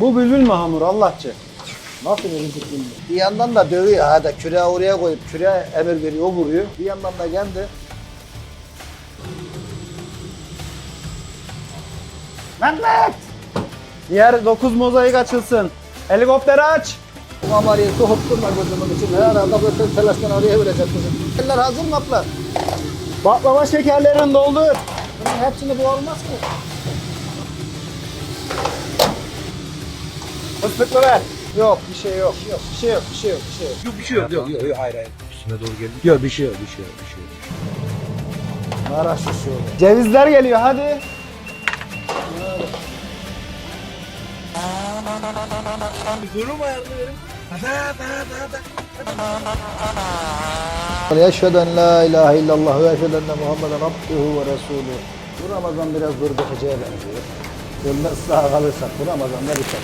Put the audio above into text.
Bu bülbül mü hamur Allahçı? Nasıl bilmiyorum. Bir yandan da dövüyor ha da küreği oraya koyup küreğe emir veriyor, o vuruyor. Bir yandan da kendi Mehmet! Diğer 9 mozaik açılsın. Helikopteri aç. sokup durma gözümün içine. Herhalde böyle telaştan oraya verecek kızım. Eller hazır mı abla? Baklava şekerlerini doldur. Bunun hepsini bu olmaz ki. Fıstıklı ver. Yok bir şey yok. Yok. Bir şey yok. Bir şey yok. Bir şey yok. Yok bir şey yok. Yok yok yok hayır hayır. Üstüne doğru geldi. Yok bir şey yok bir şey yok bir şey yok. Maraş şu Cevizler geliyor hadi. Durum ayarını verin. Eşhedü en la ilahe illallah ve eşhedü enne Muhammeden abduhu ve resulü. Bu Ramazan biraz dur bakıcıya benziyor. Ölmez sağ kalırsak bu Ramazan'da biter.